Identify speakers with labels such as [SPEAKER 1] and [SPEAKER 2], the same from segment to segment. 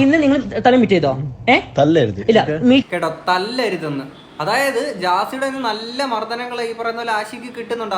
[SPEAKER 1] ഇന്ന് നിങ്ങൾ തല മീറ്റ് ചെയ്തോ? ഏ?
[SPEAKER 2] തല്ലരുത്
[SPEAKER 1] ഇല്ല
[SPEAKER 3] കേട്ടോ തല്ലരുതെന്ന് അതായത് ജാസിയുടെ കയ്യിൽ നിന്ന് നല്ല മർദ്ദനങ്ങൾ ഈ പറയുന്ന പോലെ ആശിക്ക് കിട്ടുന്നുണ്ട്?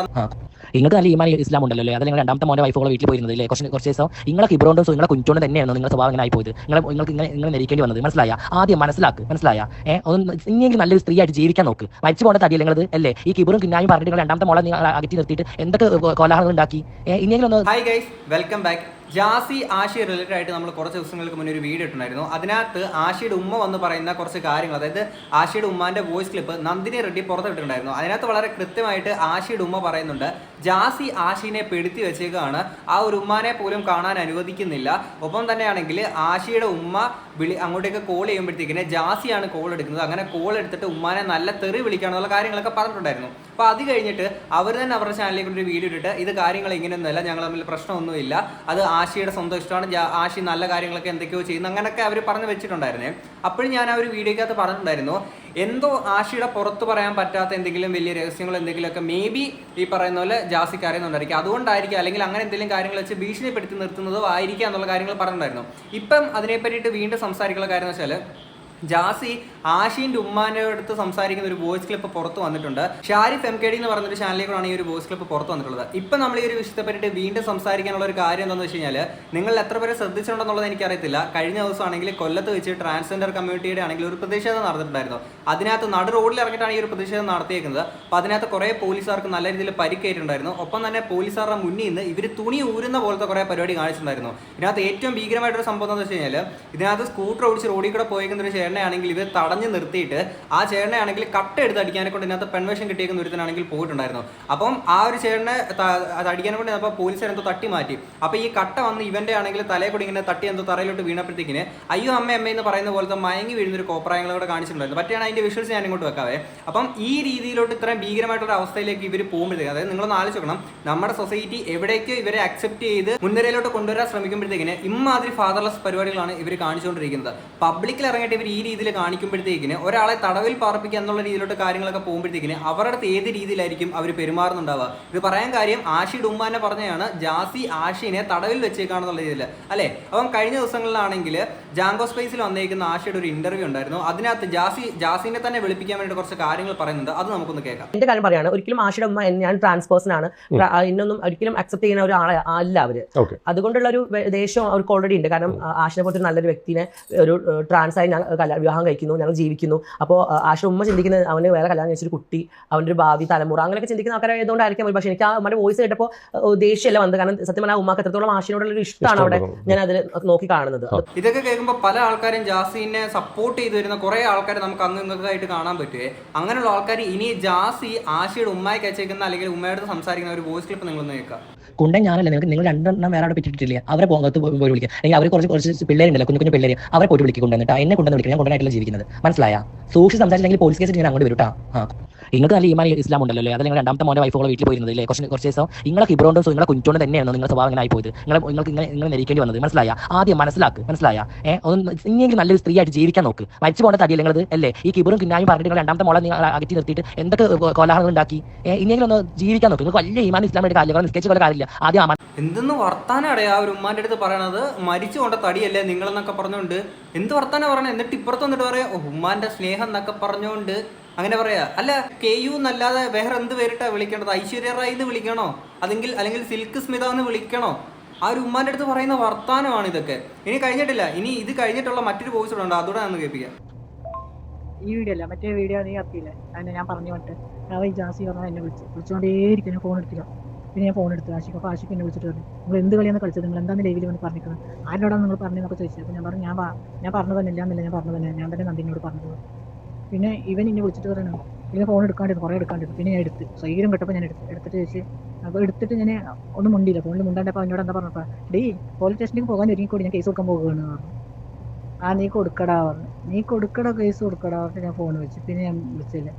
[SPEAKER 4] നിങ്ങൾക്ക് നല്ല ഈമാൻ ഇസ്ലാം ഉണ്ടല്ലോ അല്ലേ? അത് നിങ്ങൾ രണ്ടാമത്തെ മോന്റെ വൈഫോളെ വീട്ടിൽ പോയിരുന്നത് അല്ലേ? കുറച്ച് കുറച്ച് ദിവസം നിങ്ങളെ കിബ്രോണ്ടും നിങ്ങളെ കുഞ്ചോണ്ട് തന്നെയാണ് നിങ്ങളുടെ സ്വഭാവം ഇങ്ങനെ ആയി പോയത് നിങ്ങൾ നിങ്ങൾക്ക് ഇങ്ങനെ നിങ്ങൾ നെരിക്കേണ്ടി വന്നത്. മനസ്സിലായ? ആദ്യം മനസ്സിലാക്ക്. മനസ്സിലായ? ഏഹ് ഒന്ന് ഇനിയെങ്കിലും നല്ലൊരു സ്ത്രീ ആയിട്ട് ജീവിക്കാൻ നോക്ക്. മരിച്ചു പോകേണ്ട തടിയല്ലേ നിങ്ങളത്? അല്ലേ? ഈ കിബറും കിന്നായും പറഞ്ഞിട്ട് നിങ്ങൾ രണ്ടാമത്തെ മോളെ നിങ്ങൾ അകറ്റി നിർത്തിയിട്ട് എന്തൊക്കെ കോലാഹലങ്ങൾ ഉണ്ടാക്കി? ഏഹ് ഇനിയെങ്കിലും ഒന്ന്
[SPEAKER 3] hi guys welcome back Jasi ആശയ റിലേറ്റഡ് ആയിട്ട് നമ്മൾ കുറച്ച് ദിവസങ്ങൾക്ക് മുന്നേ ഒരു വീഡിയോ ഇട്ടുണ്ടായിരുന്നു അതിനകത്ത് ആശയുടെ ഉമ്മ വന്ന് പറയുന്ന കുറച്ച് കാര്യങ്ങൾ. അതായത് ആശയുടെ ഉമ്മാന്റെ വോയിസ് ക്ലിപ്പ് നന്ദിനി റെഡ്ഡി പുറത്തിട്ടുണ്ടായിരുന്നു അതിനകത്ത് വളരെ കൃത്യമായിട്ട് ആശയുടെ ഉമ്മ പറയുന്നുണ്ട് ജാസി ആശിനെ പെടുത്തി വെച്ചേക്കാണ്. ആ ഒരു ഉമ്മാനെ പോലും കാണാൻ അനുവദിക്കുന്നില്ല. ഒപ്പം തന്നെയാണെങ്കിൽ ആശയുടെ ഉമ്മ വിളി അങ്ങോട്ടേക്ക് കോൾ ചെയ്യുമ്പോഴത്തേക്കിനെ ജാസിയാണ് കോൾ എടുക്കുന്നത്. അങ്ങനെ കോൾ എടുത്തിട്ട് ഉമ്മാനെ നല്ല തെറി വിളിക്കാനുള്ള കാര്യങ്ങളൊക്കെ പറഞ്ഞിട്ടുണ്ടായിരുന്നു. അപ്പോൾ അത് കഴിഞ്ഞിട്ട് അവർ തന്നെ അവരുടെ ചാനലിലേക്ക് ഒരു വീഡിയോ ഇട്ടിട്ട് ഇത് കാര്യങ്ങൾ ഇങ്ങനെയൊന്നുമല്ല ഞങ്ങൾ തമ്മിൽ പ്രശ്നമൊന്നുമില്ല. അത് ആഷിയുടെ സ്വന്തം ഇഷ്ടമാണ്. ആശി നല്ല കാര്യങ്ങളൊക്കെ എന്തൊക്കെയോ ചെയ്യുന്നു. അങ്ങനെയൊക്കെ അവർ പറഞ്ഞു വെച്ചിട്ടുണ്ടായിരുന്നേ. അപ്പോഴും ഞാൻ ആ ഒരു വീഡിയോക്കകത്ത് പറഞ്ഞിട്ടുണ്ടായിരുന്നു. എന്തോ ആഷിയുടെ പുറത്ത് പറയാൻ പറ്റാത്ത എന്തെങ്കിലും വലിയ രഹസ്യങ്ങൾ എന്തെങ്കിലുമൊക്കെ മേ ബി ഈ പറയുന്ന പോലെ ജാസിക്ക് അറിയുന്നുണ്ടായിരിക്കും അതുകൊണ്ടായിരിക്കും അല്ലെങ്കിൽ അങ്ങനെ എന്തെങ്കിലും കാര്യങ്ങൾ വെച്ച് ഭീഷണിപ്പെടുത്തി നിർത്തുന്നതോ ആയിരിക്കാം എന്നുള്ള കാര്യങ്ങൾ പറഞ്ഞിട്ടുണ്ടായിരുന്നു. ഇപ്പം അതിനെ പറ്റിയിട്ട് വീണ്ടും സംസാരിക്കുന്ന കാര്യം എന്ന് വെച്ചാൽ ജാസി ആഷിന്റെ ഉമ്മാന്റെ അടുത്ത് സംസാരിക്കുന്ന ഒരു വോയിസ് ക്ലിപ്പ് പുറത്ത് വന്നിട്ടുണ്ട്. ഷാരിഫ് എം കെ ഡി എന്ന് പറഞ്ഞ പറഞ്ഞൊരു ചാനലിലേക്കാണ് ഈ ഒരു വോയിസ് ക്ലിപ്പ് പുറത്ത് വന്നിട്ടുള്ളത്. ഇപ്പം നമ്മൾ ഈ ഒരു വിഷയത്തെ പറ്റിയിട്ട് വീണ്ടും സംസാരിക്കാനുള്ള ഒരു കാര്യം എന്താണെന്ന് വെച്ച് കഴിഞ്ഞാൽ നിങ്ങൾ എത്ര പേരെ ശ്രദ്ധിച്ചിട്ടുണ്ടെന്നുള്ളത് എനിക്കറിയത്തില്ല. കഴിഞ്ഞ ദിവസമാണെങ്കിൽ കൊല്ലത്ത് വെച്ച് ട്രാൻസ്ജെൻഡർ കമ്മ്യൂണിറ്റിയുടെ ആണെങ്കിൽ ഒരു പ്രതിഷേധം നടന്നിട്ടുണ്ടായിരുന്നു. അതിനകത്ത് നടു റോഡിൽ ഇറങ്ങിയിട്ടാണ് ഈ ഒരു പ്രതിഷേധം നടത്തിയേക്കുന്നത്. അപ്പൊ അതിനകത്ത് കുറേ പോലീസുകാർക്ക് നല്ല രീതിയിൽ പരിക്കേറ്റുണ്ടായിരുന്നു ഒപ്പം തന്നെ പോലീസുകാരുടെ മുന്നിൽ നിന്ന് ഇവർ തുണി ഊരുന്ന പോലത്തെ കുറേ പരിപാടി കാണിച്ചിട്ടുണ്ടായിരുന്നു. ഇതിനകത്ത് ഏറ്റവും ഭീകരമായിട്ടൊരു സംഭവം എന്താണെന്ന് വെച്ച് കഴിഞ്ഞാൽ ഇതിനകത്ത് സ്കൂട്ടർ ഓടിച്ച് റോഡിൽ കൂടെ പോയേക്കുന്ന ഒരു ചേട്ടനെയാണെങ്കിൽ ഇവർ തടഞ്ഞു നിർത്തിയിട്ട് ആ ചേട്ടനാണെങ്കിൽ കട്ട് എടുത്ത് അടിക്കാനെ കൊണ്ട് ഇതിനകത്ത് പെൺവേഷം കിട്ടിയേക്കുന്ന ഒരുത്തനാണെങ്കിൽ പോയിട്ടുണ്ടായിരുന്നു. അപ്പം ആ ഒരു ചേട്ടനെ അടിക്കാനെ കൊണ്ട് അപ്പോൾ പോലീസുകാരെന്തോ തട്ടി മാറ്റി. അപ്പോൾ ഈ കട്ട വന്ന് ഇവന്റെ ആണെങ്കിൽ തലയെ കൂടി ഇങ്ങനെ തട്ടി എന്തോ തറയിലോട്ട് വീണപ്പോഴത്തേക്കിന് അയ്യോ അമ്മ അമ്മ എന്ന് പറയുന്ന പോലത്തെ മയങ്ങി വീഴുന്ന ഒരു കോപ്രായങ്ങളും കൂടെ കാണിച്ചിട്ടുണ്ടായിരുന്നു. പറ്റിയാണ് അതിന്റെ വിഷ്വൽസ് ഞാൻ ഇങ്ങോട്ട് വെക്കാവേ. അപ്പം ഈ രീതിയിലോട്ട് ഇത്രയും ഭീകരമായിട്ടുള്ള അവസ്ഥയിലേക്ക് ഇവർ പോകുമ്പോഴത്തേക്ക് അതായത് നിങ്ങളൊന്ന് ആലോചിക്കണം നമ്മുടെ സൊസൈറ്റി എവിടേക്കോ ഇവരെ അക്സെപ്റ്റ് ചെയ്ത് മുൻനിരയിലോട്ട് കൊണ്ടുവരാൻ ശ്രമിക്കുമ്പോഴത്തേക്കിന് ഇമാതിരി ഫാദർലെസ് പരിപാടികളാണ് ഇവർ കാണിച്ചുകൊണ്ടിരിക്കുന്നത്. പബ്ലിക്കിൽ ഇറങ്ങിയിട്ട് ഇവർ ഈ രീതിയിൽ കാണിക്കുമ്പോഴത്തേക്കിന് ഒരാളെ തടവിൽ പാർപ്പിക്കുക എന്നുള്ള രീതിയിലോട്ട് കാര്യങ്ങളൊക്കെ പോകുമ്പോഴത്തേക്കിന് അവരുടെ അടുത്ത് ഏത് രീതിയിലായിരിക്കും അവർ പെരുമാറുന്നുണ്ടാവുക? ഇത് പറയാൻ കാര്യം ആഷിഡ് ഉമ്മാനെ പറഞ്ഞതാണ് ജാസി ആഷിനെ തടവിൽ വെച്ചേക്കാണെന്നുള്ള രീതിയിൽ. അല്ലേ? അപ്പം കഴിഞ്ഞ ദിവസങ്ങളിലാണെങ്കിൽ ജാങ്കോ സ്പേസിൽ വന്നേക്കുന്ന ആഷിയുടെ ഒരു ഇന്റർവ്യൂ ഉണ്ടായിരുന്നു. അതിനകത്ത് ജാസി ജാസിനെ തന്നെ വിളിപ്പിക്കാൻ വേണ്ടി കുറച്ച് കാര്യങ്ങൾ പറയുന്നുണ്ട്. അത് നമുക്കൊന്ന് കേൾക്കാം.
[SPEAKER 1] എന്റെ കാര്യം പറയാണ് ഒരിക്കലും ആഷിയുടെ ഉമ്മ ഞാൻ ട്രാൻസ് പേഴ്സൺ ആണ്. എന്നൊന്നും ഒരിക്കലും അക്സെപ്റ്റ് ചെയ്യുന്ന ഒരു ആളെ അല്ല
[SPEAKER 2] അവർ.
[SPEAKER 1] അതുകൊണ്ടുള്ള ഒരു ദേഷ്യം അവർക്ക് ഓൾറെഡി ഉണ്ട്. കാരണം ആഷിനെ പോലത്തെ നല്ലൊരു വ്യക്തിനെ ഒരു ട്രാൻസ് ആയി ഞങ്ങൾ കല്യാ- വിവാഹം കഴിക്കുന്നു ഞങ്ങൾ ജീവിക്കുന്നു. അപ്പോൾ ആശ ഉമ്മ ചിന്തിക്കുന്ന അവന് വേറെ കല്യാണം കഴിച്ചൊരു കുട്ടി അവന്റെ ഒരു ഭാവി തലമുറ അങ്ങനെയൊക്കെ ചിന്തിക്കുന്ന ആൾക്കാരായതുകൊണ്ടായിരിക്കാം പക്ഷേ എനിക്ക് ആ നമ്മുടെ വോയിസ് കേട്ടപ്പോൾ ദേഷ്യമല്ല വന്നത്? കാരണം സത്യം പറഞ്ഞാൽ ആ ഉമ്മക്ക് എത്രത്തോളം ആശയോടുള്ള ഒരു ഇഷ്ടമാണ് അവിടെ ഞാൻ അതിൽ നോക്കി കാണുന്നത്.
[SPEAKER 3] ഇതൊക്കെ കേൾക്കുമ്പോൾ പല ആൾക്കാരും ജാസിനെ സപ്പോർട്ട് ചെയ്തു വരുന്ന കുറേ ആൾക്കാർ നമുക്ക് അന്ന് ഇങ്ങൊക്കെ ആയിട്ട് കാണാൻ പറ്റുമേ അങ്ങനെയുള്ള ആൾക്കാർ ഇനി ജാസി ആശയുടെ ഉമ്മയ്ക്ക് അയച്ചേക്കുന്ന അല്ലെങ്കിൽ ഉമ്മയോട് സംസാരിക്കുന്ന ഒരു വോയിസ് ക്ലിപ്പ് നിങ്ങളൊന്ന് കേൾക്കാം.
[SPEAKER 4] കുണ്ടൻ ഞാനല്ല നിങ്ങൾക്ക് നിങ്ങൾ രണ്ടെണ്ണം വേറെ അവിടെ പറ്റിയിട്ടില്ല? അവരെ പോകത്ത് പോയി വിളിക്കുക അല്ലെങ്കിൽ അവർ കുറച്ച് കുറച്ച് പിള്ളേരുണ്ടല്ലോ കുഞ്ഞു കുഞ്ഞു പിള്ളേർ അവരെ പോയി വിളിക്കുന്നുണ്ട് എന്നെ കൊണ്ടുവന്ന് വിളിക്കുക കൊണ്ടുവന്നായിട്ടല്ല ജീവിക്കുന്നത്. മനസ്സിലായ? സൂക്ഷിച്ച് സംസാരിച്ചില്ലെങ്കിൽ പോലീസ് കേസ് ഞാൻ അങ്ങോട്ട് വരും ട്ടാ. ആ. നിങ്ങൾക്ക് നല്ല ഈമാൻ ഇസ്ലാം ഉണ്ടല്ലോ അല്ലേ? നിങ്ങൾ രണ്ടാമത്തെ മോനെ വൈഫോളെ വീട്ടിൽ പോയിരുന്നത് അല്ലേ? കുറച്ച് കുറച്ച് ദിവസം നിങ്ങളെ കിബ്രോണ്ടും നിങ്ങളെ കുഞ്ചോണ്ടും തന്നെയാണ് നിങ്ങളുടെ സ്വഭാവം ഇങ്ങനെ ആയി പോയത് നിങ്ങൾ നിങ്ങൾക്ക് ഇങ്ങനെ നിങ്ങൾ നെരിക്കേണ്ടി വന്നത് മനസ്സിലായ? ആദ്യം മനസ്സിലാക്ക് മനസ്സിലായ? ഏഹ് ഒന്ന് ഇനിയെങ്കിലും നല്ലൊരു സ്ത്രീ ആയിട്ട് ജീവിക്കാൻ നോക്ക്. മരിച്ചു പോകേണ്ട തടിയല്ല നിങ്ങളത്? അല്ലേ? ഈ കിബറും കിന്നായും പറഞ്ഞിട്ട് നിങ്ങൾ രണ്ടാമത്തെ മോളെ നിങ്ങൾ അകറ്റി നിർത്തിയിട്ട് എന്തൊക്കെ കോലാഹലങ്ങൾ ഉണ്ടാക്കി? ഏഹ് ഇനിയെങ്കിലും ഒന്ന് ജീവിക്കാൻ നോക്ക്. നിങ്ങൾക്ക് വലിയ ഈമാൻ ഇസ്ലാമിന്റെ കാര്യങ്ങൾ നിസ്കരിച്ച പോലെ കാര്യമില്ല. ആദ്യം
[SPEAKER 3] എന്തെന്ന് അറിയാം ആ ഒരു ഉമ്മാന്റെ അടുത്ത് പറയണത്? മരിച്ചു കൊണ്ട തടിയല്ലേ നിങ്ങളെന്നൊക്കെ പറഞ്ഞുകൊണ്ട് എന്ത് വർത്താനം പറയണത് എന്നിട്ട് ഇപ്പുറത്ത് വന്നിട്ട് പറയാം "ഓ, ഉമ്മാന്റെ സ്നേഹം എന്നൊക്കെ പറഞ്ഞുകൊണ്ട് അങ്ങനെ പറയാ. അല്ല കെ യു എന്നല്ലാതെ വേറെ എന്ത് പേരിട്ടാ വിളിക്കേണ്ടത്? ഐശ്വര്യ റായ് എന്ന് വിളിക്കണോ? അതെങ്കിൽ അല്ലെങ്കിൽ സിൽക്ക് സ്മിത എന്ന് വിളിക്കണോ? ആ ഒരു ഉമ്മാന്റെ അടുത്ത് പറയുന്ന വർത്താനമാണ് ഇതൊക്കെ. ഇനി കഴിഞ്ഞിട്ടില്ല. ഇനി ഇത് കഴിഞ്ഞിട്ടുള്ള മറ്റൊരു വോയിസ് ഉണ്ട്. അതുകൂടെ ഒന്ന് കേൾപ്പിക്കാം.
[SPEAKER 5] ഈ വീഡിയോ അല്ല മറ്റേ വീഡിയോ നീ അറിയില്ലേ അതിനെ ഞാൻ പറഞ്ഞു വിട്ട് ആ ജാസി പറഞ്ഞാൽ എന്നെ വിളിച്ചു. വിളിച്ചുകൊണ്ടേയിരിക്കും ഞാൻ ഫോൺ എടുത്തില്ല. പിന്നെ ഞാൻ ഫോൺ എടുത്തു. ആശിക്ക് അപ്പോൾ ആശിക്ക് എന്നെ വിളിച്ചിട്ട് പറഞ്ഞു. നിങ്ങൾ എന്ത് കളിയാണ് കളിച്ചത്? നിങ്ങൾ എന്താണ് ലൈവിൽ വന്ന് പറഞ്ഞിരിക്കുന്നത്? ആരോടാണ് നിങ്ങൾ പറഞ്ഞതെന്നൊക്കെ ചോദിച്ചത് അപ്പോൾ ഞാൻ പറഞ്ഞു ഞാൻ ഞാൻ പറഞ്ഞു തന്നെ ഇല്ലാന്നില്ല ഞാൻ പറഞ്ഞു തന്നെ ഞാൻ തന്നെ നന്ദിനോട് പറഞ്ഞത്. പിന്നെ ഇവൻ എന്നെ വിളിച്ചിട്ട് പറയണു. പിന്നെ ഫോൺ എടുക്കാണ്ടിരുന്നു കുറേ എടുക്കാണ്ടിരുന്നു. പിന്നെ ഞാൻ എടുത്ത്. സ്വൈര്യം കിട്ടപ്പോൾ ഞാൻ എടുത്ത്. എടുത്തിട്ട് ചോദിച്ചു അപ്പോൾ എടുത്തിട്ട് ഞാൻ ഒന്നും മുണ്ടില്ല ഫോണിൽ മുണ്ടാണ്ടപ്പോൾ അവനോട് എന്താ പറഞ്ഞപ്പോൾ ഡേ പോലീസ് സ്റ്റേഷനിലേക്ക് പോകാൻ ഒരുങ്ങിക്കൂടി ഞാൻ കേസ് കൊടുക്കാൻ പോകുകയാണ് പറഞ്ഞു. ആ നീ കൊടുക്കടാ പറഞ്ഞു. നീ കൊടുക്കടാ കേസ് കൊടുക്കടാ പറഞ്ഞിട്ട് ഞാൻ ഫോൺ വെച്ചു. പിന്നെ ഞാൻ വിളിച്ചില്ല.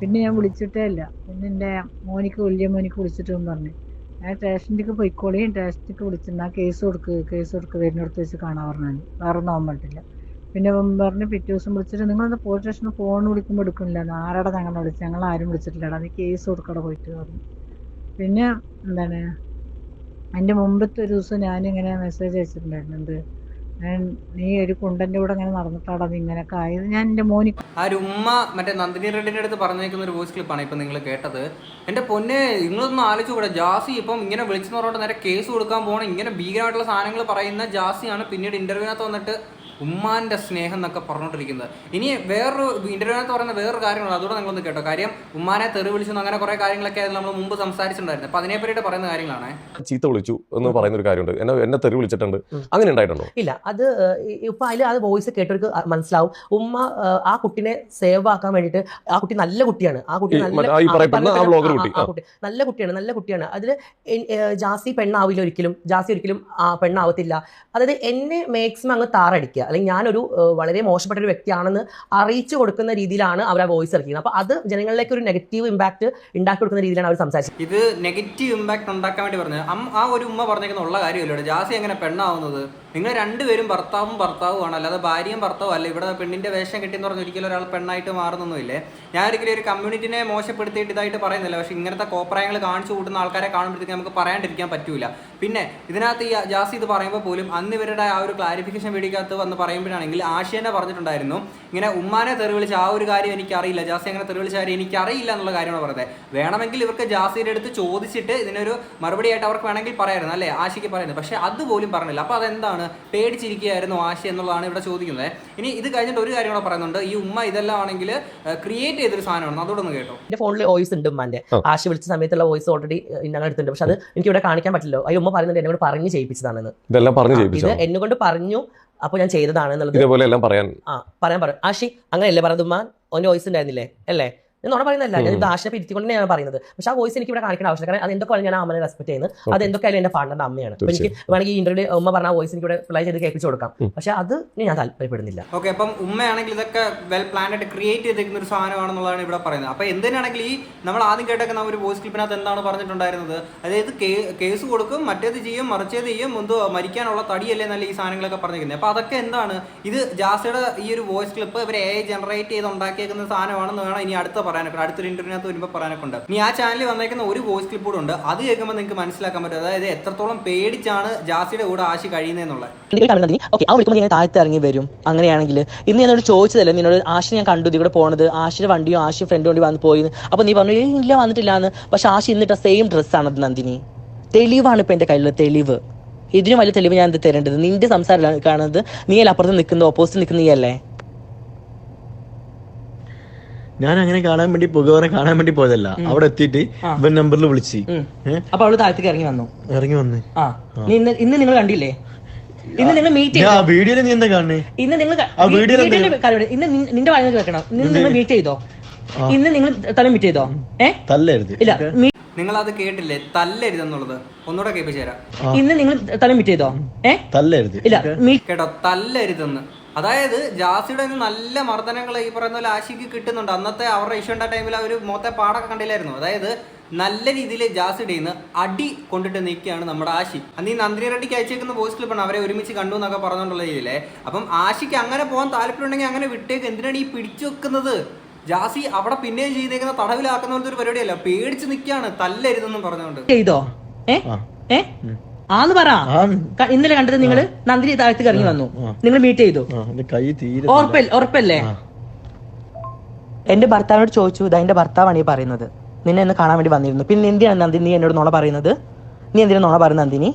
[SPEAKER 5] പിന്നെ ഞാൻ വിളിച്ചിട്ടേ ഇല്ല. പിന്നെ എന്റെ മോനിക്ക് വലിയ മോനിക്ക് വിളിച്ചിട്ടും പറഞ്ഞു ഞാൻ സ്റ്റേഷനിലേക്ക് പോയിക്കോളി. സ്റ്റേഷനിലേക്ക് വിളിച്ചിട്ട് ആ കേസ് കൊടുക്ക് കേസ് കൊടുക്ക് വരുന്നിടത്ത് വെച്ച് കാണാൻ പറഞ്ഞു വേറെ പറ്റില്ല പിന്നെ പറഞ്ഞ് പിറ്റേ ദിവസം വിളിച്ചിട്ട് നിങ്ങളെന്താ പോലീസ് സ്റ്റേഷനിൽ ഫോൺ വിളിക്കുമ്പോൾ എടുക്കുന്നില്ല. ആരാടാ ഞങ്ങളെ വിളിച്ചത് ഞങ്ങൾ ആരും വിളിച്ചിട്ടില്ലടാ. നീ കേസ് കൊടുക്കട പോയിട്ട് പറഞ്ഞു. പിന്നെ എന്താണ് അതിന്റെ മുമ്പത്തെ ഒരു ദിവസം ഞാനിങ്ങനെ മെസ്സേജ് അയച്ചിട്ടുണ്ടായിരുന്നു. എന്ത്? നീ ഒരു കുണ്ടന്റെ കൂടെ ഇങ്ങനെ നടന്നിട്ടാടാ നീ ഇങ്ങനെയൊക്കെ ആയത്? ഞാൻ എന്റെ മോനി
[SPEAKER 3] ആ ഒരു ഉമ്മ മറ്റേ നന്ദിനി റെഡിന്റെ അടുത്ത് പറഞ്ഞേക്കുന്ന ഒരു വോയിസ് ക്ലിപ്പാണ് ഇപ്പൊ നിങ്ങൾ കേട്ടത്. എന്റെ പൊന്നെ നിങ്ങളൊന്നും ആലോചിച്ച് ജാസി ഇപ്പം ഇങ്ങനെ വിളിച്ചെന്ന് പറഞ്ഞിട്ട് നേരെ കേസ് കൊടുക്കാൻ പോകണം ഇങ്ങനെ ഭീകരമായിട്ടുള്ള സാധനങ്ങൾ പറയുന്ന ജാസിയാണ് പിന്നീട് ഇന്റർവ്യൂവിനകത്ത് വന്നിട്ട് ഉമ്മാന്റെ സ്നേഹം എന്നൊക്കെ പറഞ്ഞുകൊണ്ടിരിക്കുന്നത്. ഇനി വേറൊരു ഇന്റർവ്യൂവിനകത്ത് പറയുന്ന വേറൊരു കാര്യങ്ങളുണ്ട് അതുകൂടെ നിങ്ങളൊന്ന് കേട്ടോ. കാര്യം ഉമ്മാനെ തെറി വിളിച്ചു അങ്ങനെ കുറെ കാര്യങ്ങളൊക്കെ ആയിരുന്നു നമ്മൾ മുമ്പ് സംസാരിച്ചിട്ടുണ്ടായിരുന്നു. അപ്പൊ അതിനെ പറ്റിയിട്ട് പറയുന്ന കാര്യങ്ങളാണ്.
[SPEAKER 2] ചീത്ത വിളിച്ചു എന്ന് പറയുന്ന ഒരു കാര്യമുണ്ട്. എന്നെ എന്നെ തെറി വിളിച്ചിട്ടുണ്ട്. അങ്ങനെ ഉണ്ടായിട്ടുണ്ടോ?
[SPEAKER 1] ഇല്ല. അത് ഇപ്പൊ അതിൽ അത് വോയിസ് കേട്ടവർക്ക് മനസ്സിലാവും. ഉമ്മ ആ കുട്ടിനെ സേവ് ആക്കാൻ വേണ്ടിയിട്ട് ആ കുട്ടി നല്ല കുട്ടിയാണ്. ആ കുട്ടി നല്ല കുട്ടിയാണ് നല്ല കുട്ടിയാണ്. അതിൽ ജാസി പെണ്ണാവില്ല ഒരിക്കലും. ജാസി ഒരിക്കലും ആ പെണ്ണാവത്തില്ല. അതായത് എന്നെ മാക്സിമം അങ്ങ് താറടിക്കുക. അല്ലെങ്കിൽ ഞാനൊരു വളരെ മോശപ്പെട്ട ഒരു വ്യക്തിയാണെന്ന് അറിയിച്ചു കൊടുക്കുന്ന രീതിയിലാണ് അവർ ആ വോയിസ് ഇറക്കിയത്. അപ്പോൾ അത് ജനങ്ങളിലേക്ക് ഒരു നെഗറ്റീവ് ഇമ്പാക്ട് ഉണ്ടാക്കി കൊടുക്കുന്ന രീതിയിലാണ് അവർ സംസാരിച്ചത്.
[SPEAKER 3] ഇത് നെഗറ്റീവ് ഇമ്പാക്ട് ഉണ്ടാക്കാൻ വേണ്ടി പറഞ്ഞത്. ആ ഒരു ഉമ്മ പറഞ്ഞേക്കുന്ന ഉള്ള കാര്യമല്ലോ ജാസി എങ്ങനെ പെണ്ണാവുന്നത്? നിങ്ങൾ രണ്ടുപേരും ഭർത്താവും ഭർത്താവുമാണ് അല്ലാതെ ഭാര്യയും ഭർത്താവും അല്ല. ഇവിടെ പെണ്ണിന്റെ വേഷം കിട്ടിയെന്ന് പറഞ്ഞ ഒരിക്കലും ഒരാൾ പെണ്ണായിട്ട് മാറുന്നൊന്നുമില്ലേ? ഞാൻ ഒരിക്കലും ഒരു കമ്മ്യൂണിറ്റിനെ മോശപ്പെടുത്തിയിട്ട് ഇതായിട്ട് പറയുന്നില്ല. പക്ഷെ ഇങ്ങനത്തെ കോപ്രായങ്ങൾ കാണിച്ചു കൂട്ടുന്ന ആൾക്കാരെ കാണുമ്പോഴത്തേക്ക് നമുക്ക് പറയാണ്ടിരിക്കാൻ പറ്റൂല. പിന്നെ ഇതിനകത്ത് ഈ ജാസി ഇത് പറയുമ്പോൾ പോലും അന്ന് ഇവരുടെ ആ ഒരു ക്ലാരിഫിക്കേഷൻ വീഡിയോക്കകത്ത് വന്ന് പറയുമ്പോഴാണെങ്കിൽ ആശയനെ പറഞ്ഞിട്ടുണ്ടായിരുന്നു ഇങ്ങനെ ഉമ്മാനെ തെറി വിളിച്ച ആ ഒരു കാര്യം എനിക്കറിയില്ല ജാസി അങ്ങനെ തെറിവിളിച്ച കാര്യം എനിക്കറിയില്ല എന്നുള്ള കാര്യമാണ് പറയുന്നത് വേണമെങ്കിൽ ഇവർക്ക് ജാസിയുടെ അടുത്ത് ചോദിച്ചിട്ട് ഇതിനൊരു മറുപടിയായിട്ട് അവർക്ക് വേണമെങ്കിൽ പറയായിരുന്നു അല്ലേ? ആശയ്ക്ക് പറയുന്നത് പക്ഷേ അതുപോലും പറഞ്ഞില്ല. അപ്പോൾ അതെന്താണ്? പേടിച്ചിരിക്കുകയായിരുന്നു ആശ എന്നുള്ളതാണ് ഇവിടെ ചോദിക്കുന്നത്. ഇനി ഇത് കഴിഞ്ഞിട്ട് ഒരു കാര്യം കൂടെ പറയുന്നുണ്ട്. ഈ ഉമ്മ ഇതെല്ലാം ആണെങ്കിൽ ക്രിയേറ്റ് ചെയ്തൊരു സാധനമാണ് അതോടൊന്ന് കേട്ടോ.
[SPEAKER 1] എന്റെ ഫോണിൽ വോയിസ് ഉണ്ട് ഉമ്മാന്റെ. ആശ വിളിച്ച സമയത്തുള്ള വോയിസ് ഓൾറെഡി ഞങ്ങൾ എടുത്തിട്ടുണ്ട്. പക്ഷെ അത് എനിക്ക് ഇവിടെ കാണിക്കാൻ പറ്റില്ലോ ഈ ഉമ്മ പറയുന്നുണ്ട് എന്നോട് പറഞ്ഞു ചെയ്യിപ്പിച്ചതാണെന്ന്.
[SPEAKER 2] ഇതെല്ലാം പറഞ്ഞു
[SPEAKER 1] ചെയ്യിപ്പിച്ചു ഇത്
[SPEAKER 2] ചെയ്യിപ്പിച്ചോ?
[SPEAKER 1] എന്നെ കൊണ്ട് പറഞ്ഞു അപ്പോൾ ഞാൻ ചെയ്തതാണ് എന്നുള്ളത്
[SPEAKER 2] ഇതേപോലെ എല്ലാം പറയാൻ.
[SPEAKER 1] ആ പറയാൻ പറയും ആഷി അങ്ങനെയല്ലേ പറഞ്ഞത് ഉമ്മ? ഓന്റെ വോയിസ് ഉണ്ടായിരുന്നില്ലേ? അല്ലേ? ഞാൻ പറയുന്നില്ല പറയുന്നതല്ല. ഞാൻ ഇത് പിരിച്ചുകൊണ്ട് തന്നെയാണ് പറയുന്നത്. പക്ഷെ ആ വോയിസ് എനിക്ക് ഇവിടെ കാണിക്കേണ്ട ആവശ്യം കാരണം അത് എന്തൊക്കെ ഞാൻ അമ്മനെ റെസ്പെക്ട് ചെയ്യുന്നത് അത് എന്തൊക്കെയായാലും എന്റെ പാർട്ണറിന്റെ അമ്മയാണ്. അപ്പൊ എനിക്ക് വേണമെങ്കിൽ ഈ ഇന്റർവ്യൂ ഉമ്മ പറഞ്ഞ ആ വോയിസ് എനിക്ക് ഇവിടെ പ്ലേ ചെയ്ത് കേൾപ്പിച്ചു കൊടുക്കാം. പക്ഷെ അത് ഞാൻ താല്പര്യപ്പെടുന്നില്ല.
[SPEAKER 3] ഓക്കെ അപ്പം ഉമ്മയാണെങ്കിൽ ഇതൊക്കെ വെൽ പ്ലാനഡ് ക്രിയേറ്റ് ചെയ്തിരിക്കുന്ന ഒരു സാധനമാണെന്നുള്ളതാണ് ഇവിടെ പറയുന്നത്. അപ്പൊ എന്തിനാണെങ്കിൽ ഈ നമ്മൾ ആദ്യം കേട്ടേക്കുന്ന ഒരു വോയിസ് ക്ലിപ്പിനകത്ത് എന്താണ് പറഞ്ഞിട്ടുണ്ടായിരുന്നത്? അതായത് കേസ് കൊടുക്കും മറ്റേത് ചെയ്യും മറിച്ചേത് ചെയ്യും എന്തോ മരിക്കാനുള്ള തടിയല്ലേ എന്നല്ല ഈ സാധനങ്ങളൊക്കെ പറഞ്ഞിരിക്കുന്നത്. അപ്പൊ അതൊക്കെ എന്താണ്? ഇത് ജാസയുടെ ഈ ഒരു വോയിസ് ക്ലിപ്പ് ഇവർ എ ജനറേറ്റ് ചെയ്ത് ഉണ്ടാക്കിയേക്കുന്ന സാധനമാണെന്ന് വേണം ഇനി അടുത്ത പറയാനൊക്കെ അടുത്തൊരു ഇന്റർവ്യൂവിനകത്ത് വരുമ്പോൾ പറയാനൊക്കെ ഉണ്ട്. ഇനി ആ ചാനലിൽ വന്നേക്കുന്ന ഒരു വോയിസ് ക്ലിപ്പ് കൂടെ ഉണ്ട്. അത് കേൾക്കുമ്പോൾ നിങ്ങൾക്ക് മനസ്സിലാക്കാൻ പറ്റും. അതായത് എത്രത്തോളം പേടിച്ചാണ് ജാസിയുടെ കൂടെ ആശി കഴിയുന്നതെന്നുള്ളത്
[SPEAKER 4] ഓക്കെ ആ വിളിക്കുമ്പോൾ ഞാൻ താഴത്ത് ഇറങ്ങി വരും. അങ്ങനെയാണെങ്കിൽ ഇന്ന് എന്നോട് ചോദിച്ചതല്ലേ നിന്നോട് ആശി ഞാൻ കണ്ടു ഇതിവിടെ പോണത് ആശിയുടെ വണ്ടിയും ആശി ഫ്രണ്ട് വണ്ടി വന്ന് പോയി അപ്പൊ നീ പറഞ്ഞു "ഏയ് ഇല്ല വന്നിട്ടില്ല എന്ന്. പക്ഷെ ആശി ഇന്നിട്ട സെയിം ഡ്രസ്സാണത് നന്ദിനി. തെളിവാണ് ഇപ്പൊ എന്റെ കയ്യിലുള്ള തെളിവ്. ഇതിനും വലിയ തെളിവ് ഞാൻ എന്ത് തരേണ്ടത്. നിന്റെ സംസാരം കാണുന്നത്. നീ അല്ല അപ്പുറത്ത് നിൽക്കുന്നത് ഓപ്പോസിറ്റ് നിൽക്കുന്ന നീ അല്ലേ
[SPEAKER 6] ഞാൻ അങ്ങനെ കാണാൻ വേണ്ടി പുകവറെ കാണാൻ വേണ്ടി പോയതല്ല. അവിടെ എത്തിയിട്ട് ഇവൻ നമ്പറിൽ വിളിച്ച്?
[SPEAKER 4] അപ്പൊ അവൾ താഴത്തേക്ക് ഇറങ്ങി വന്നു.
[SPEAKER 6] ഇറങ്ങി വന്ന്.
[SPEAKER 4] ഇന്ന് നിങ്ങൾ കണ്ടില്ലേ? ഇന്ന് നിങ്ങൾ മീറ്റ്
[SPEAKER 6] വീഡിയോയിൽ നീ എന്താ കാണുന്നേ?
[SPEAKER 4] ഇന്ന് നിങ്ങൾ ഇന്ന് നിന്റെ വായന വെക്കണം. ഇന്ന് നിങ്ങൾ മീറ്റ് ചെയ്തോ? ഇന്ന് നിങ്ങൾ തല മീറ്റ് ചെയ്തോ? ഏ?
[SPEAKER 6] തല്ലരുത്
[SPEAKER 4] ഇല്ല.
[SPEAKER 3] നിങ്ങൾ അത് കേട്ടില്ലേ? തല്ലരുതെന്നുള്ളത് ഒന്നുകൂടെ കേൾപ്പിച്ചു തരാം.
[SPEAKER 4] ഇന്ന് നിങ്ങൾ തല മീറ്റ് ചെയ്തോ? ഏ?
[SPEAKER 6] തല്ലരുത്
[SPEAKER 4] ഇല്ല. മീ
[SPEAKER 3] കേട്ടോ തല്ലരുതെന്ന് അതായത് ജാസിയുടെ നല്ല മർദ്ദനങ്ങൾ ഈ പറയുന്ന പോലെ ആശിക്ക് കിട്ടുന്നുണ്ട്. അന്നത്തെ അവരുടെ ഇഷ്യൂ ഉണ്ടായ ടൈമിൽ അവർ മൊത്തം പാടൊക്കെ കണ്ടില്ലായിരുന്നു. അതായത് നല്ല രീതിയിൽ ജാസിയുടെ നിന്ന് അടി കൊണ്ടിട്ട് നിൽക്കുകയാണ് നമ്മുടെ ആശി. അന്ന് ഈ നന്ദിനി റെഡ്ഡിക്ക് അയച്ചേക്കുന്ന വോയിസ് ക്ലിപ്പാണ് അവരെ ഒരുമിച്ച് കണ്ടു എന്നൊക്കെ പറഞ്ഞുകൊണ്ടുള്ള രീതിയിലെ. അപ്പം ആശിക്ക് അങ്ങനെ പോകാൻ താല്പര്യമുണ്ടെങ്കിൽ അങ്ങനെ വിട്ടേക്ക്. എന്തിനാണ് ഈ പിടിച്ചു വെക്കുന്നത്? ജാസി അവിടെ പിന്നെയും ചെയ്തേക്കുന്ന തടവിലാക്കുന്ന പോലത്തെ ഒരു പരിപാടിയല്ല. പേടിച്ച് നിൽക്കുകയാണ് തല്ലരുതെന്നും പറഞ്ഞുകൊണ്ട്
[SPEAKER 4] ചെയ്തോ? ഏ. ഏ? ആന്ന് പറ. ഇന്നലെ കണ്ടത് നിങ്ങൾ നന്ദിനി താഴത്തേക്ക് ഇറങ്ങി വന്നു. നിങ്ങൾ മീറ്റ് ചെയ്തു. ഉറപ്പല്ലേ എന്റെ ഭർത്താവിനോട് ചോദിച്ചു ഇതാ എന്റെ ഭർത്താവാണ് ഈ പറയുന്നത്. നിന്നെ എന്നെ കാണാൻ വേണ്ടി വന്നിരുന്നു. പിന്നെ എന്തിനാണ് നന്ദിനി നീ എന്നോട് നോളെ പറയുന്നത്? നീ എന്തിനാണ് നോളെ പറയുന്നത് നന്ദിനി?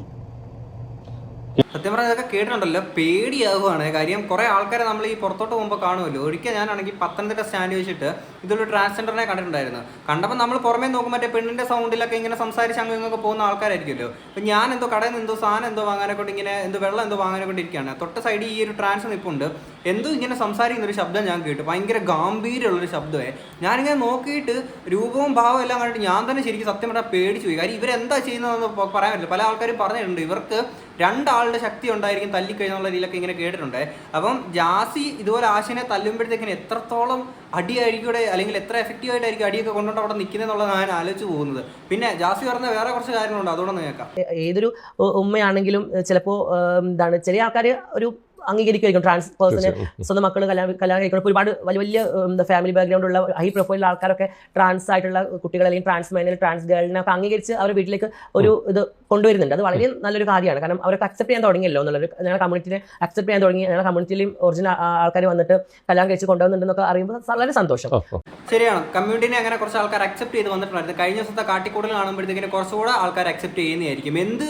[SPEAKER 3] സത്യം പറഞ്ഞാൽ ഇതൊക്കെ കേട്ടിട്ടുണ്ടല്ലോ. പേടിയാകുവാണ് കാര്യം കുറേ ആൾക്കാരെ നമ്മൾ ഈ പുറത്തോട്ട് പോകുമ്പോൾ കാണുമല്ലോ. ഒരിക്കൽ ഞാനാണെങ്കിൽ പത്തനംതിട്ട സ്റ്റാൻഡ് വെച്ചിട്ട് ഇതൊരു ട്രാൻസ്ജെൻഡറിനെ കണ്ടിട്ടുണ്ടായിരുന്നു. കണ്ടപ്പോൾ നമ്മൾ പുറമേ നോക്കും മറ്റേ പെണ്ണിന്റെ സൗണ്ടിലൊക്കെ ഇങ്ങനെ സംസാരിച്ച് അങ്ങ് ഇങ്ങൊക്കെ പോകുന്ന ആൾക്കാരായിരിക്കുമല്ലോ. അപ്പം ഞാൻ എന്തോ കടയിൽ നിന്ന് എന്തോ സാധനം എന്തോ വാങ്ങാനെ കൊണ്ട് ഇങ്ങനെ എന്തോ വെള്ളം എന്തോ വാങ്ങാനെ കൊണ്ട് ഇരിക്കുകയാണ്. തൊട്ട് സൈഡിൽ ഈ ഒരു ട്രാൻസ് നിൽപ്പുണ്ട് എന്തോ ഇങ്ങനെ സംസാരിക്കുന്ന ഒരു ശബ്ദം ഞാൻ കേട്ടു. ഭയങ്കര ഗാംഭീര്യമുള്ളൊരു ശബ്ദമേ. ഞാനിങ്ങനെ നോക്കിയിട്ട് രൂപവും ഭാവവും എല്ലാം കണ്ടിട്ട് ഞാൻ തന്നെ ശരിക്കും സത്യം പറഞ്ഞാൽ പേടിച്ചു പോയി. കാര്യം ഇവരെന്താ ചെയ്യുന്നതെന്ന് പറയാൻ പറ്റില്ല. പല ആൾക്കാരും പറഞ്ഞിട്ടുണ്ട്. ഇവർക്ക് രണ്ടാളുടെ ശക്തി ഉണ്ടായിരിക്കും തല്ലിക്കഴിഞ്ഞുള്ള രീതിയിലൊക്കെ ഇങ്ങനെ കേട്ടിട്ടുണ്ട്. അപ്പം ജാസി ഇതുപോലെ ആശിനെ തല്ലുമ്പോഴത്തേക്കിന് എത്രത്തോളം അടിയായിരിക്കും അല്ലെങ്കിൽ എത്ര എഫക്റ്റീവ് ആയിട്ടായിരിക്കും അടിയൊക്കെ കൊണ്ടുകൊണ്ട് അവിടെ നിൽക്കുന്നതെന്നുള്ളത് ഞാൻ ആലോചിച്ച് പോകുന്നത്. പിന്നെ ജാസി പറഞ്ഞ വേറെ കുറച്ച് കാര്യങ്ങളുണ്ട് അതുകൊണ്ടൊന്ന് കേൾക്കാം.
[SPEAKER 1] ഏതൊരു ഉമ്മയാണെങ്കിലും ചിലപ്പോൾ എന്താണ് ചെറിയ ആൾക്കാർ ഒരു അംഗീകരിക്കുമായിരിക്കും. ട്രാൻസ് പേഴ്സണ്
[SPEAKER 2] തീർച്ചയായും.
[SPEAKER 1] സ്വന്തം മക്കൾ കല്യാണം കല്യാണം കഴിക്കണം. ഒരുപാട് വലിയ വലിയ എന്താ ഫാമിലി ബാക്ക്ഗ്രൗണ്ട് ഉള്ള ഹൈ പ്രൊഫൈൽ ആൾക്കാരൊക്കെ ട്രാൻസ് ആയിട്ടുള്ള കുട്ടികൾ അല്ലെങ്കിൽ ട്രാൻസ് മെനിൽ ട്രാൻസ് ഗേളിനെ ഒക്കെ അംഗീകരിച്ച് അവരുടെ വീട്ടിലേക്ക് ഒരു ഇത് കൊണ്ടുവരുന്നുണ്ട്. അത് വളരെ നല്ലൊരു കാര്യമാണ്. കാരണം അവരൊക്കെ അക്സെപ്റ്റ് ചെയ്യാൻ തുടങ്ങിയല്ലോ എന്നുള്ളൊരു ഞങ്ങളുടെ കമ്മ്യൂണിറ്റിനെ അക്സെപ്റ്റ് ചെയ്യാൻ തുടങ്ങി. ഞങ്ങളുടെ കമ്മ്യൂണിറ്റിയിലും ഒറിജിനൽ ആൾക്കാർ വന്നിട്ട് കല്യാണം കഴിച്ച് കൊണ്ടുവന്നിട്ടുണ്ടെന്നൊക്കെ അറിയുമ്പോൾ വളരെ സന്തോഷം.
[SPEAKER 3] ശരിയാണ്. കമ്മ്യൂണിറ്റിനെ അങ്ങനെ കുറച്ച് ആൾക്കാർ അക്സെപ്റ്റ് ചെയ്ത് വന്നിട്ടുണ്ടായിരുന്നു. കഴിഞ്ഞ ദിവസത്തെ കാട്ടിക്കൂടൽ കാണുമ്പോഴത്തേക്കിന് കുറച്ചുകൂടെ ആൾക്കാർ അക്സെപ്റ്റ് ചെയ്യുന്നതായിരിക്കും. എന്ത്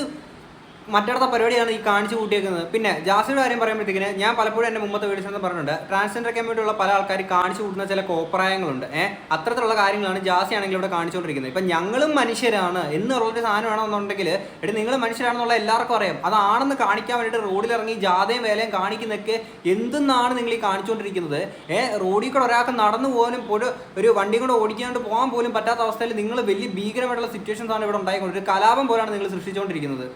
[SPEAKER 3] മറ്റിടത്ത പരിപാടിയാണ് ഈ കാണിച്ചു കൂട്ടിയേക്കുന്നത്. പിന്നെ ജാസിയുടെ കാര്യം പറയുമ്പോഴത്തേക്കിന് ഞാൻ പലപ്പോഴും എന്റെ മുമ്പത്തെ വീഡിയോസ് പറഞ്ഞിട്ടുണ്ട്. ട്രാൻസ്ജെൻഡർ കമ്മ്യൂണിറ്റിയുള്ള പല ആൾക്കാർ കാണിച്ചു കൂട്ടുന്ന ചില കോപ്രായങ്ങളുണ്ട്. ഏഹ് അത്തരത്തിലുള്ള കാര്യങ്ങളാണ് ജാസി ആണെങ്കിൽ ഇവിടെ കാണിച്ചുകൊണ്ടിരിക്കുന്നത്. ഇപ്പം ഞങ്ങളും മനുഷ്യരാണ്. എന്നുള്ളൊരു സാധനമാണെന്നുണ്ടെങ്കിൽ എടി നിങ്ങൾ മനുഷ്യരാണെന്നുള്ള എല്ലാവർക്കും അറിയാം. അതാണെന്ന് കാണിക്കാൻ വേണ്ടിയിട്ട് റോഡിൽ ഇറങ്ങി ജാഥയും വേലയും കാണിക്കുന്നൊക്കെ എന്തെന്നാണ് നിങ്ങൾ ഈ കാണിച്ചുകൊണ്ടിരിക്കുന്നത്? ഏഹ് റോഡിൽ കൂടെ ഒരാൾക്ക് നടന്നു പോകാനും ഒരു ഒരു വണ്ടി കൂടെ ഓടിക്കാണ്ട് പോകാൻ പോലും പറ്റാത്ത അവസ്ഥയിൽ നിങ്ങൾ വലിയ ഭീകരമായിട്ടുള്ള സിറ്റുവേഷൻസ് ആണ് ഇവിടെ ഉണ്ടായിക്കൊണ്ടിരിക്കുന്നത്. ഒരു കലാപം പോലാണ് നിങ്ങൾ സൃഷ്ടിച്ചുകൊണ്ടിരിക്കുന്നത്.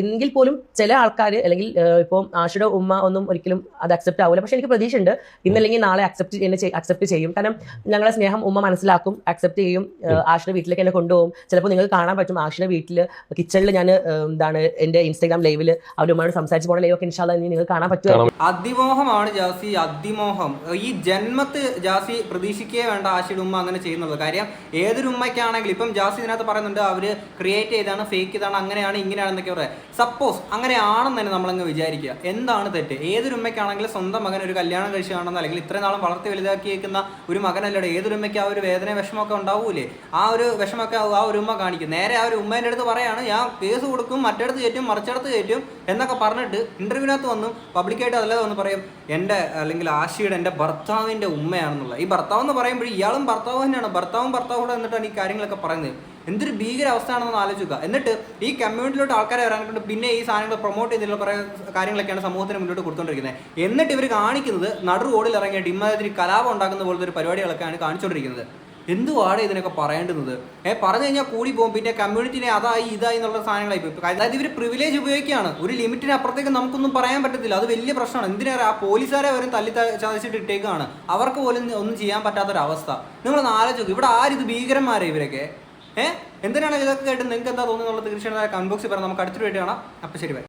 [SPEAKER 1] എങ്കിൽ പോലും ചില ആൾക്കാർ അല്ലെങ്കിൽ ഇപ്പോൾ ആഷയുടെ ഉമ്മ ഒന്നും ഒരിക്കലും അത് അക്സെപ്റ്റ് ആവില്ല പക്ഷെ എനിക്ക് പ്രതീക്ഷയുണ്ട്. ഇന്നല്ലെങ്കിൽ നാളെ അക്സെപ്റ്റ് എന്നെ അക്സെപ്റ്റ് ചെയ്യും. കാരണം ഞങ്ങളെ സ്നേഹം ഉമ്മ മനസ്സിലാക്കും അക്സെപ്റ്റ് ചെയ്യും. ആഷിയുടെ വീട്ടിലേക്ക് എന്നെ കൊണ്ടുപോകും. ചിലപ്പോൾ നിങ്ങൾക്ക് കാണാൻ പറ്റും ആഷിയുടെ വീട്ടിൽ കിച്ചണിൽ ഞാൻ എന്താണ് എന്റെ ഇൻസ്റ്റാഗ്രാം ലൈവിൽ അവരുടെ ഉമ്മയോട് സംസാരിച്ച് പോകുന്ന ലൈവൊക്കെ ഇൻഷാല്ല നിങ്ങൾ കാണാൻ പറ്റും.
[SPEAKER 3] അതിമോഹമാണ് ജാസി അതിമോഹം. ഈ ജന്മത്ത് ജാസി പ്രതീക്ഷിക്കേ വേണ്ട ആശയുടെ ഉമ്മ അങ്ങനെ ചെയ്യുന്നത് കാര്യം ഏതൊരു ഉമ്മയ്ക്കാണെങ്കിലും ഇപ്പം ജാസി ഇതിനകത്ത് പറയുന്നുണ്ട് അവർ ക്രിയേറ്റ് ചെയ്താണ് ഫേക്ക് ചെയ്താണ് അങ്ങനെയാണ് ഇങ്ങനെയാണെന്നൊക്കെ പറയാം. സപ്പോസ് അങ്ങനെ ആണെന്ന് തന്നെ നമ്മളങ്ങ് വിചാരിക്കുക. എന്താണ് തെറ്റ്? ഏതൊരുമ്മയ്ക്കാണെങ്കിലും സ്വന്തം മകൻ ഒരു കല്യാണം കഴിച്ചാണെന്ന് അല്ലെങ്കിൽ ഇത്രയും നാളും വളർത്തി വലുതാക്കിയേക്കുന്ന ഒരു മകനല്ലടെ ഏതൊരു ഉമ്മയ്ക്ക് ആ ഒരു വേദന വിഷമമൊക്കെ ഉണ്ടാവൂലേ? ആ ഒരു വിഷമമൊക്കെ ആ ഒരു ഉമ്മ കാണിക്കും. നേരെ ആ ഒരു ഉമ്മേന്റെ അടുത്ത് പറയാണ് ഞാൻ കേസ് കൊടുക്കും മറ്റടുത്ത് കയറ്റും മറിച്ചടുത്ത് കയറ്റും എന്നൊക്കെ പറഞ്ഞിട്ട് ഇന്റർവ്യൂവിനകത്ത് വന്നു പബ്ലിക്കായിട്ട് അതല്ലാതെ വന്ന് പറയും എന്റെ അല്ലെങ്കിൽ ആശയുടെ എന്റെ ഭർത്താവിന്റെ ഉമ്മയാണെന്നുള്ള ഈ ഭർത്താവ് എന്ന് പറയുമ്പോൾ ഇയാളും ഭർത്താവ് തന്നെയാണ്. ഭർത്താവും ഭർത്താവും കൂടെ എന്നിട്ടാണ് ഈ കാര്യങ്ങളൊക്കെ പറയുന്നത്. എന്തൊരു ഭീകര അവസ്ഥയാണെന്ന് ആലോചിക്കുക. എന്നിട്ട് ഈ കമ്മ്യൂണിറ്റിയിലോട്ട് ആൾക്കാരെ കൊണ്ട് പിന്നെ ഈ സാധനങ്ങൾ പ്രൊമോട്ട് ചെയ്തിട്ടുള്ള കുറേ കാര്യങ്ങളൊക്കെയാണ് സമൂഹത്തിന് മുന്നോട്ട് കൊടുത്തുകൊണ്ടിരിക്കുന്നത് എന്നിട്ട് ഇവർ കാണിക്കുന്നത് നടു റോഡിൽ ഇറങ്ങിയിട്ട് ഇമ്മാതിരി കലാപം ഉണ്ടാക്കുന്ന പോലത്തെ ഒരു പരിപാടികളൊക്കെയാണ് കാണിച്ചുകൊണ്ടിരിക്കുന്നത് എന്തുവാണ് ഇതിനൊക്കെ പറയേണ്ടുന്നത്? ഏഹ് പറഞ്ഞു കഴിഞ്ഞാൽ കൂടി പോകും. പിന്നെ കമ്മ്യൂണിറ്റിനെ അതായി ഇതായി എന്നുള്ള സാധനങ്ങളായി പോയി. അതായത് ഇവർ പ്രിവിലേജ് ഉപയോഗിക്കുകയാണ്. ഒരു ലിമിറ്റിന് അപ്പുറത്തേക്ക് നമുക്കൊന്നും പറയാൻ പറ്റത്തില്ല. അത് വലിയ പ്രശ്നമാണ്. എന്തിനാ ആ പോലീസുകാരെ വരും തല്ലി ചതച്ചിട്ട് ഇട്ടേക്കാണ്? അവർക്ക് പോലും ഒന്നും ചെയ്യാൻ പറ്റാത്തൊരവസ്ഥ. നിങ്ങളൊന്ന് ആലോചിക്കും. ഇവിടെ ആരിത് ഭീകരന്മാരെ ഇവരൊക്കെ? ഏഹ് എന്തിനാണ് ഇതൊക്കെ കേട്ട് നിങ്ങൾക്ക് എന്താ തോന്നുന്നുള്ളത് തീർച്ചയായിട്ടും ബോക്സിൽ പറയാം നമുക്ക് അടുത്തൊരു വീഡിയോ കാണാം. അപ്പോൾ ശരി